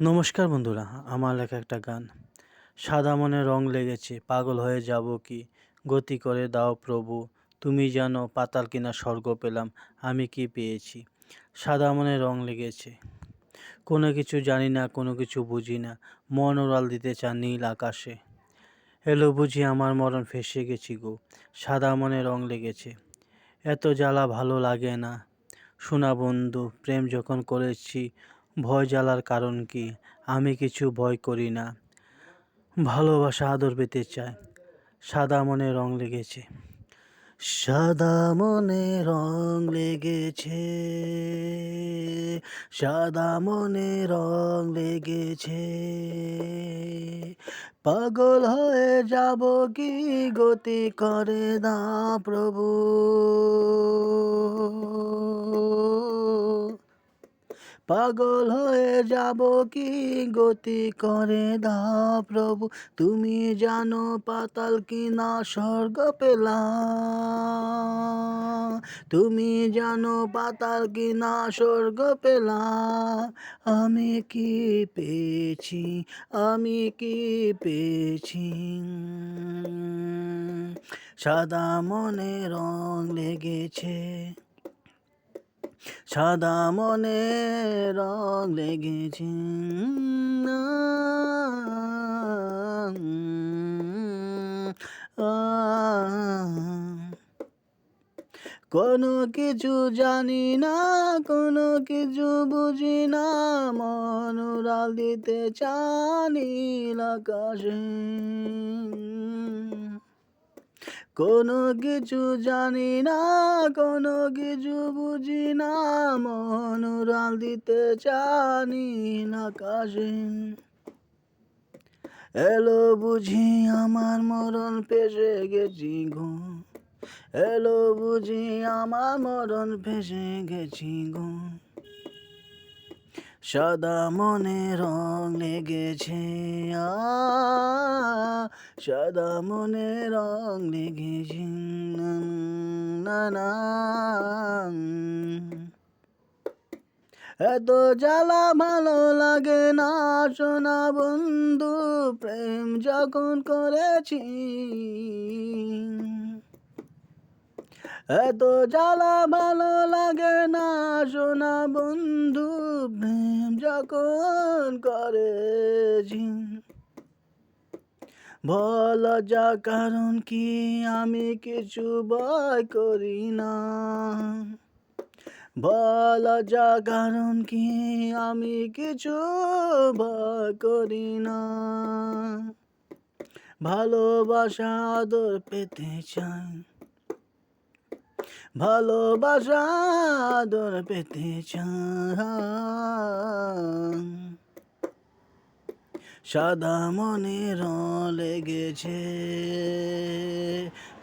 নমস্কার বন্ধুরা, আমার লেখা একটা গান। সাদা মনে রং লেগেছে, পাগল হয়ে যাব কি? গতি করে দাও প্রভু, তুমি জানো পাতাল কিনা স্বর্গ পেলাম, আমি কি পেয়েছি? সাদা মনে রং লেগেছে, কোনো কিছু জানি না, কোনো কিছু বুঝি না, মন ওরাল দিতে চান নীল আকাশে। এলো বুঝি আমার মরণ ফেসে গেছি গো, সাদা মনে রং লেগেছে, এত জ্বালা ভালো লাগে না। শোনা বন্ধু, প্রেম যখন করেছি ভয় জ্বালার কারণ কি? আমি কিছু ভয় করি না। ভালোবাসা আদর পেতে চায়। সাদা মনে রং লেগেছে। সাদা মনে রং লেগেছে। সাদা মনে রং লেগেছে। পাগল হয়ে যাব কি গতি করে না প্রভু? পাগল হয়ে যাব কি? গতি করে দাও প্রভু, তুমি জানো পাতাল কি না স্বর্গ পেলাম। তুমি জানো পাতাল কি না স্বর্গ পেলাম। আমি কি পেয়েছি? আমি কি পেয়েছি? সাদা মনে রং লেগেছে। সাদা মনে রং লেগেছে। কোনো কিছু জানি না, কোনো কিছু বুঝি না, মন দিতে চানি আকাশে। কোনো কিছু জানি না, কোনো কিছু বুঝি না, মন উড়াল দিতে চানি আকাশে এলো বুঝি আমার মরণ পেশে গেছি গো। এলো বুঝি আমার মরণ ফেসে গেছি গো। সাদা মনে রং লেগেছে, আ সাদা মনে রং লেগেছে না এত জ্বালা ভালো লাগে না শোনা বন্ধু, প্রেম যখন করেছি। এত জ্বালা ভালো লাগে না শোনা বন্ধু, প্রেম যখন করেছি। বল যা কারণ কি আমি কিছু ভয় করি না। বল যা কারণ কি আমি কিছু ভয় করি না। ভালোবাসা আদর পেতে চাই। ভালোবাসা আদর পেতে চাই। সাদা মনে রং লেগেছে,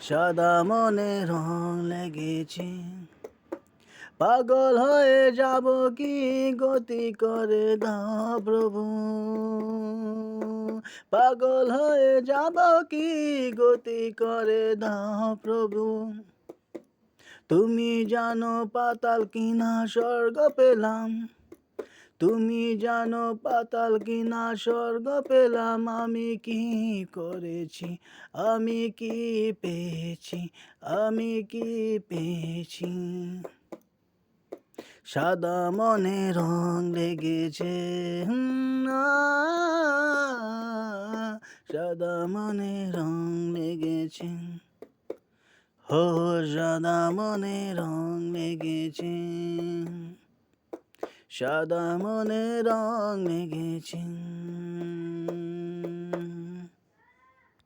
সাদা মনে রং লেগেছে। পাগল হয়ে যাব কি গতি করে দাও প্রভু? পাগল হয়ে যাব কি গতি করে দাও প্রভু? তুমি জানো পাতাল কিনা স্বর্গ পেলাম তুমি জানো পাতাল কিনা স্বর্গ পেলাম, আমি কি করেছি? আমি কি পেয়েছি? আমি কি পেয়েছি? সাদা মনে রং লেগেছে সাদা মনে রং লেগেছে। হো, সাদা মনে রং লেগেছে। সাদা মনে রং লেগেছে